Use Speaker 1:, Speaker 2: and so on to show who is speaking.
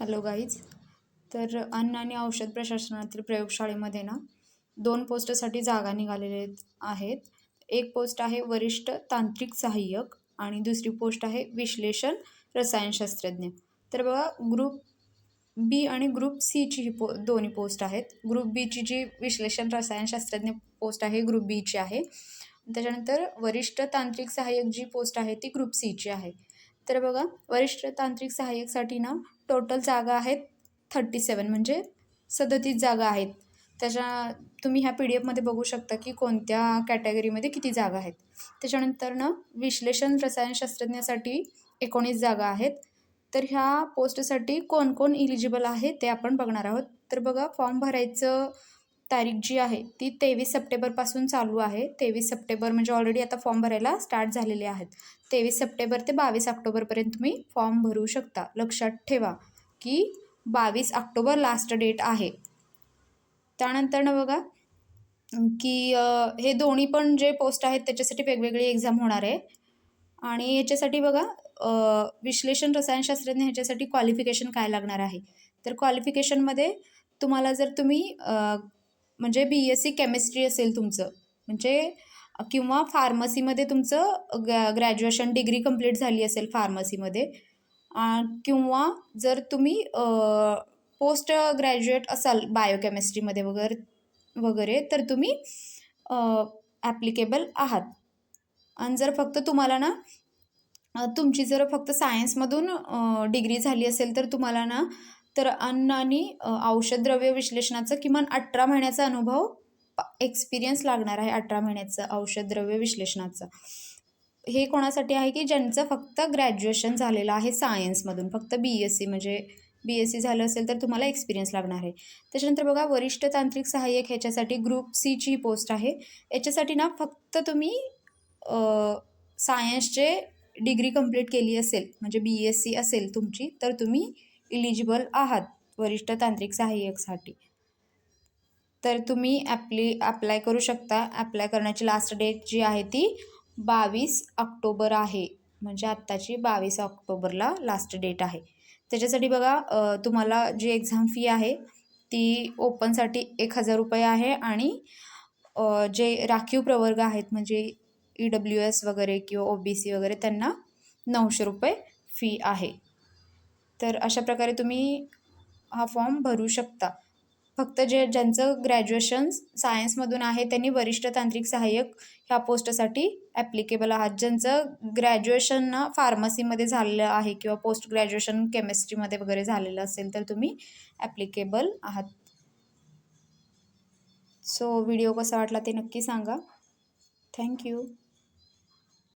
Speaker 1: Hello guys. तर अन्न आणि औषध प्रशासनातील प्रयोगशाळेमध्ये ना दोन पोस्टसाठी जागा निघालेले आहेत. एक पोस्ट आहे वरिष्ठ तांत्रिक सहाय्यक आणि दुसरी पोस्ट आहे विश्लेषण रसायनशास्त्रज्ञ तर बघा ग्रुप बी आणि ग्रुप सीची ही पो दोन्ही पोस्ट आहेत. ग्रुप बीची जी विश्लेषण रसायनशास्त्रज्ञ पोस्ट आहे ग्रुप बीची आहे. त्याच्यानंतर वरिष्ठ तांत्रिक सहाय्यक जी पोस्ट आहे ती ग्रुप सीची आहे. तर बघा वरिष्ठ तांत्रिक सहाय्यकसाठी ना टोटल जागा आहेत थर्टी सेवन म्हणजे सदतीस जागा आहेत. त्याच्या तुम्ही ह्या पी डी एफमध्ये बघू शकता की कोणत्या कॅटेगरीमध्ये किती जागा आहेत. त्याच्यानंतर ना विश्लेषण रसायनशास्त्रज्ञासाठी एकोणीस जागा आहेत. तर ह्या पोस्टसाठी कोण कोण इलिजिबल आहे ते आपण बघणार आहोत. तर बघा फॉर्म भरायचं तारीख जी आहे ती तेवीस सप्टेंबरपासून चालू आहे. तेवीस सप्टेंबर म्हणजे ऑलरेडी आता फॉर्म भरायला स्टार्ट झालेले आहेत. तेवीस सप्टेंबर ते बावीस ऑक्टोबरपर्यंत तुम्ही फॉर्म भरू शकता. लक्षात ठेवा की बावीस ऑक्टोबर लास्ट डेट आहे. त्यानंतर ना बघा की हे दोन्ही पण जे पोस्ट आहेत त्याच्यासाठी वेगवेगळी एक्झाम होणार आहे. आणि याच्यासाठी बघा विश्लेषण रसायनशास्त्रज्ञ ह्याच्यासाठी क्वालिफिकेशन काय लागणार आहे? तर क्वालिफिकेशनमध्ये तुम्हाला जर तुम्ही म्हणजे बी एस सी केमिस्ट्री असेल तुमचं. म्हणजे किंवा फार्मसीमध्ये तुमचं ग्रॅ ग्रॅज्युएशन डिग्री कंप्लीट झाली असेल फार्मसीमध्ये किंवा जर तुम्ही पोस्ट ग्रॅज्युएट असाल बायोकेमिस्ट्रीमध्ये वगैरे वगैरे तर तुम्ही ॲप्लिकेबल आहात. आणि जर फक्त तुम्हाला ना तुमची जर फक्त सायन्समधून डिग्री झाली असेल तर तुम्हाला ना तर अन्न आणि औषधद्रव्य विश्लेषणाचं किमान अठरा महिन्याचा अनुभव एक्सपिरियन्स लागणार आहे अठरा महिन्याचं औषधद्रव्य विश्लेषणाचं. हे कोणासाठी आहे की ज्यांचं फक्त ग्रॅज्युएशन झालेलं आहे सायन्समधून फक्त बी एस सी म्हणजे बी एस सी झालं असेल तर तुम्हाला एक्सपिरियन्स लागणार आहे. त्याच्यानंतर बघा वरिष्ठ तांत्रिक सहाय्यक ह्याच्यासाठी ग्रुप सीची पोस्ट आहे. याच्यासाठी ना फक्त तुम्ही सायन्सचे डिग्री कंप्लीट केली असेल म्हणजे बी एस सी असेल तुमची तर तुम्ही इलिजिबल आहात वरिष्ठ तांत्रिक सहाय्यकसाठी. तर तुम्ही ॲप्ली अप्लाय करू शकता. अप्लाय करण्याची लास्ट डेट जी आहे ती बावीस ऑक्टोबर आहे. म्हणजे आत्ताची बावीस ऑक्टोबरला लास्ट डेट आहे. त्याच्यासाठी बघा तुम्हाला जी एक्झाम फी आहे ती ओपनसाठी एक हजार रुपये आहे आणि जे राखीव प्रवर्ग आहेत म्हणजे ई डब्ल्यू एस वगैरे किंवा ओ बी सी वगैरे त्यांना नऊशे रुपये फी आहे. तर अशा प्रकारे तुम्ही हा फॉर्म भरू शकता. फक्त जे ज्यांचं ग्रॅज्युएशन सायन्समधून आहे त्यांनी वरिष्ठ तांत्रिक सहाय्यक ह्या पोस्टसाठी ॲप्लिकेबल आहात. ज्यांचं ग्रॅज्युएशन ना फार्मसीमध्ये झालेलं आहे किंवा पोस्ट ग्रॅज्युएशन केमिस्ट्रीमध्ये वगैरे झालेलं असेल तर तुम्ही ॲप्लिकेबल आहात. सो व्हिडिओ कसा वाटला ते नक्की सांगा. थँक्यू